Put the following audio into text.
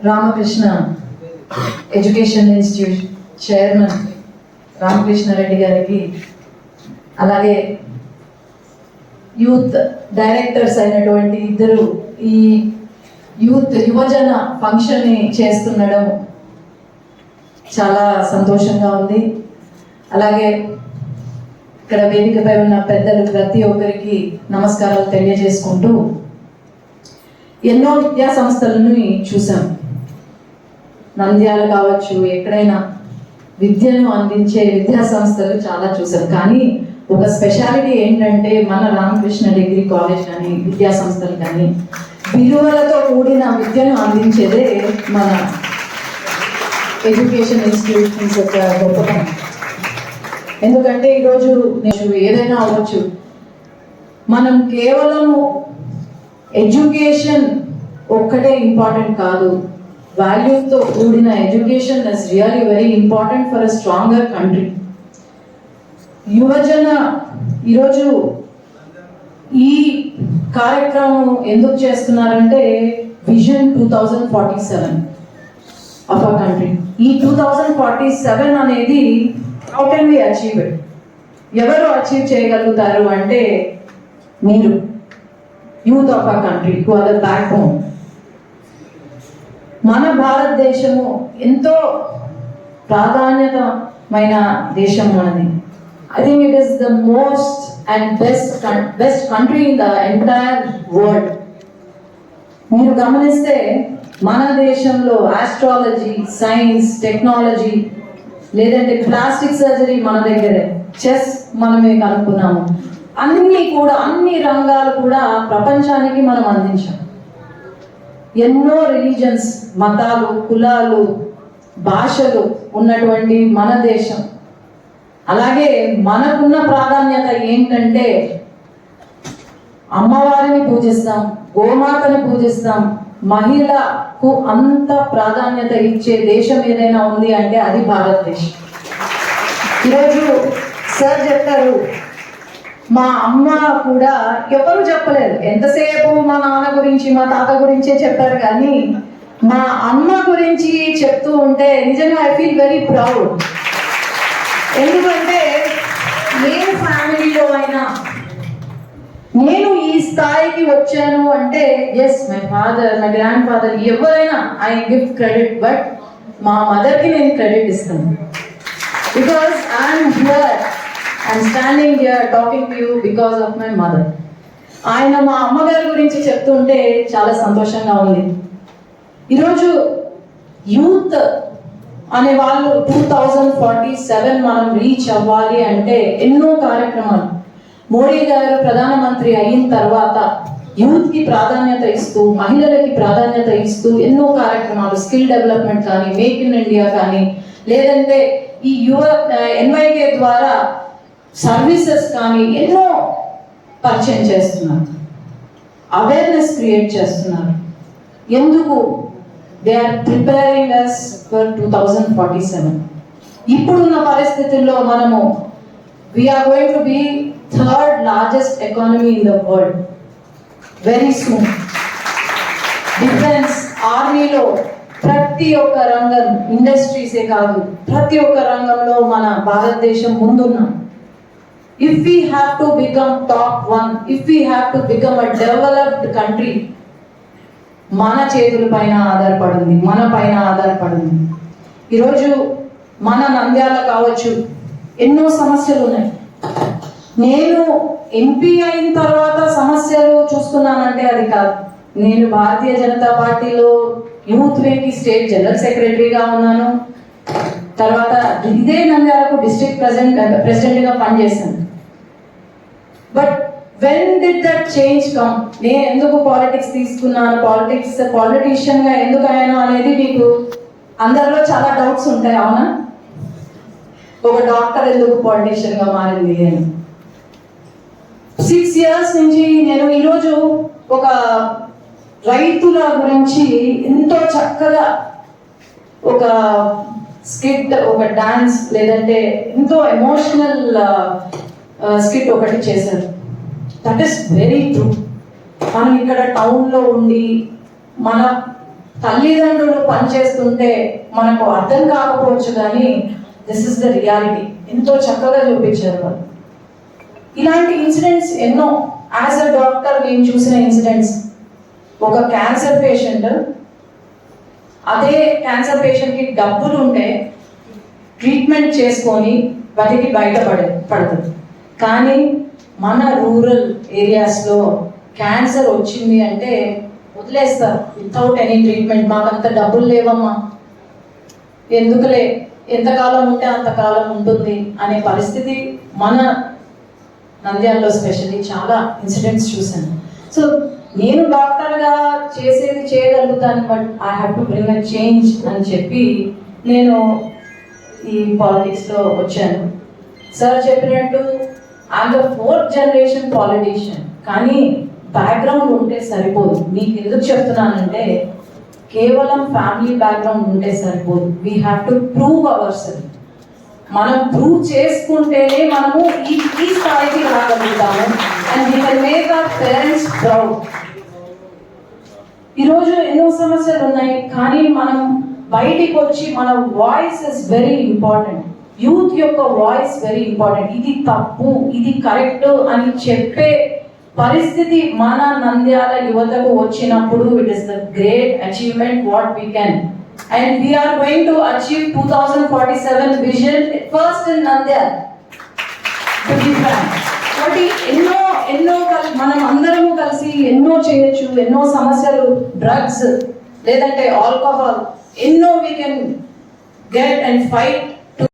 Ramakrishna education institute chairman Ramakrishna Reddy గారికి అలాగే youth directors అయినటువంటి ఇద్దరు ఈ యూత్ యువజన ఫంక్షన్ని చేస్తుండడం చాలా సంతోషంగా ఉంది. అలాగే ఇక్కడ వేదికపై ఉన్న పెద్దలు ప్రతి ఒక్కరికి నమస్కారాలు తెలియజేసుకుంటూ ఎన్నో విద్యా సంస్థలను చూసాం నంద్యాలు కావచ్చు ఎక్కడైనా విద్యను అందించే విద్యా సంస్థలు చాలా చూసాం కానీ ఒక స్పెషాలిటీ ఏంటంటే మన రామకృష్ణ డిగ్రీ కాలేజ్ కానీ విద్యా సంస్థలు కానీ విలువలతో కూడిన విద్యను అందించేదే మన ఎడ్యుకేషన్ ఇన్స్టిట్యూషన్స్ యొక్క గొప్పతనం ఎందుకంటే ఈరోజు నేను ఏదైనా అవ్వచ్చు. మనం కేవలము ఎడ్యుకేషన్ ఒక్కటే ఇంపార్టెంట్ కాదు. వాల్యూస్తో కూడిన education is really very important for a stronger country యువజన ఈరోజు ఈ కార్యక్రమం ఎందుకు చేస్తున్నారంటే vision two thousand forty seven of a country ఈ టూ థౌజండ్ ఫార్టీ సెవెన్ అనేది how can we achieve it ఎవరు అచీవ్ చేయగలుగుతారు అంటే మీరు youth of a country who are the backbone మన భారతదేశము ఎంతో ప్రాధాన్యతమైన దేశం మనది I think it is the most and best best country in the entire world మీరు గమనిస్తే మన దేశంలో ఆస్ట్రాలజీ సైన్స్ టెక్నాలజీ లేదంటే ప్లాస్టిక్ సర్జరీ మన దగ్గరే. చెస్ మనమే కనుక్కున్నాము. అన్ని కూడా అన్ని రంగాలు కూడా ప్రపంచానికి మనం అందించాం. ఎన్నో రిలీజన్స్ మతాలు కులాలు భాషలు ఉన్నటువంటి మన దేశం. అలాగే మనకున్న ప్రాధాన్యత ఏంటంటే అమ్మవారిని పూజిస్తాం గోమాతని పూజిస్తాం. మహిళకు అంత ప్రాధాన్యత ఇచ్చే దేశం ఏదైనా ఉంది అంటే అది భారతదేశం. ఈరోజు సార్ చెప్పారు మా అమ్మ కూడా ఎవరు చెప్పలేదు. ఎంతసేపు మా నాన్న గురించి మా తాత గురించే చెప్పారు కానీ మా అమ్మ గురించి చెప్తూ ఉంటే నిజంగా ఐ ఫీల్ వెరీ ప్రౌడ్ ఎందుకంటే ఏ ఫ్యామిలీలో అయినా నేను ఈ స్థాయికి వచ్చాను అంటే yes my father my grandfather ఎవరైనా ఐ గివ్ క్రెడిట్ బట్ మా మదర్కి నేను క్రెడిట్ ఇస్తాను. Because I'm here I'm standing here talking to you because of my mother ఆయన మా అమ్మగారి గురించి చెప్తుంటే చాలా సంతోషంగా ఉంది. ఈరోజు యూత్ అనే వాళ్ళు టూ థౌజండ్ ఫార్టీ సెవెన్ మనం రీచ్ అవ్వాలి అంటే ఎన్నో కార్యక్రమాలు. మోడీ గారు ప్రధానమంత్రి అయిన తర్వాత యూత్కి ప్రాధాన్యత ఇస్తూ మహిళలకి ప్రాధాన్యత ఇస్తూ ఎన్నో కార్యక్రమాలు స్కిల్ డెవలప్మెంట్ కానీ మేక్ ఇన్ ఇండియా కానీ లేదంటే ఈ యువ ఎన్వైకే ద్వారా సర్వీసెస్ కానీ ఎన్నో పరిచయం చేస్తున్నారు. అవేర్నెస్ క్రియేట్ చేస్తున్నారు. ఎందుకు? They are preparing us for two thousand forty seven ఇప్పుడున్న పరిస్థితుల్లో మనము we're going to be third largest economy in the world very soon defence ఆర్మీలో ప్రతి ఒక్క రంగం ఇండస్ట్రీసే కాదు ప్రతి ఒక్క రంగంలో మన భారతదేశం ముందున్నాం. If we have to become top one if we have to become a developed country మన చేతుల పైన ఆధారపడింది మన పైన ఆధారపడింది. ఈరోజు మన నంద్యాల కావచ్చు ఎన్నో సమస్యలు ఉన్నాయి. నేను ఎంపీ అయిన తర్వాత సమస్యలు చూస్తున్నానంటే అది కాదు. నేను భారతీయ జనతా పార్టీలో యూత్ వేకి స్టేట్ జనరల్ సెక్రటరీగా ఉన్నాను. తర్వాత ఇదే నంద్యాలకు డిస్ట్రిక్ట్ ప్రెసిడెంట్ ప్రెసిడెంట్గా పనిచేశాను. But when did that change come నేను ఎందుకు పాలిటిక్స్ తీసుకున్నాను? పాలిటిక్స్ పాలిటీషియన్గా ఎందుకు అయ్యాను అనేది మీకు అందరిలో చాలా డౌట్స్ ఉంటాయి అవునా? ఒక డాక్టర్ ఎందుకు పాలిటీషియన్గా మారింది అని. సిక్స్ ఇయర్స్ నుంచి నేను ఈరోజు ఒక రైతుల గురించి ఎంతో చక్కగా ఒక స్కిట్ ఒక డాన్స్ లేదంటే ఎంతో ఎమోషనల్ స్కిట్ ఒకటి చేశారు. దట్ ఈస్ వెరీ ట్రూ మనం ఇక్కడ టౌన్లో ఉండి మన తల్లిదండ్రులు పనిచేస్తుంటే మనకు అర్థం కాకపోవచ్చు కానీ దిస్ ఇస్ ద రియాలిటీ ఎంతో చక్కగా చూపించారు వాళ్ళు. ఇలాంటి ఇన్సిడెంట్స్ ఎన్నో. యాజ్ అ డాక్టర్ నేను చూసిన ఇన్సిడెంట్స్ ఒక క్యాన్సర్ పేషెంట్ అదే క్యాన్సర్ పేషెంట్కి డబ్బులు ఉంటే ట్రీట్మెంట్ చేసుకొని బతికి బయటపడే పడుతుంది. కానీ మన రూరల్ ఏరియాస్లో క్యాన్సర్ వచ్చింది అంటే వదిలేస్తారు. వితౌట్ ఎనీ ట్రీట్మెంట్ మాకంత డబ్బులు లేవమ్మా. ఎందుకులే? ఎంతకాలం ఉంటే అంతకాలం ఉంటుంది అనే పరిస్థితి మన నంద్యాలలో స్పెషల్లీ చాలా ఇన్సిడెంట్స్ చూశాను. సో నేను డాక్టర్గా చేసేది చేయగలుగుతాను but I have to bring a change అని చెప్పి నేను ఈ పాలిటిక్స్లో వచ్చాను. సార్ చెప్పినట్టు I'm the fourth generation politician కానీ బ్యాక్గ్రౌండ్ ఉంటే సరిపోదు. మీకు ఎందుకు చెప్తున్నానంటే కేవలం ఫ్యామిలీ బ్యాక్గ్రౌండ్ ఉంటే సరిపోదు. We have to prove our self మనం ప్రూవ్ చేసుకుంటేనే మనము ఈ ఈ స్థాయికి రాగలుగుతాము. And we can make our parents proud ఈరోజు ఎన్నో సమస్యలు ఉన్నాయి. కానీ మనం బయటికి వచ్చి మన voice is very important youth యొక్క వాయిస్ వెరీ ఇంపార్టెంట్. ఇది తప్పు ఇది కరెక్ట్ అని చెప్పే పరిస్థితి మన నంద్యాల యువతకు వచ్చినప్పుడు it is the great achievement what we can and we're going to achieve two thousand forty seven vision first in Nandyal కాబట్టి ఎన్నో ఎన్నో కల్- మనం అందరము కలిసి ఎన్నో చేయొచ్చు ఎన్నో సమస్యలు డ్రగ్స్ లేదంటే ఆల్కహాల్ ఎన్నో we can get and fight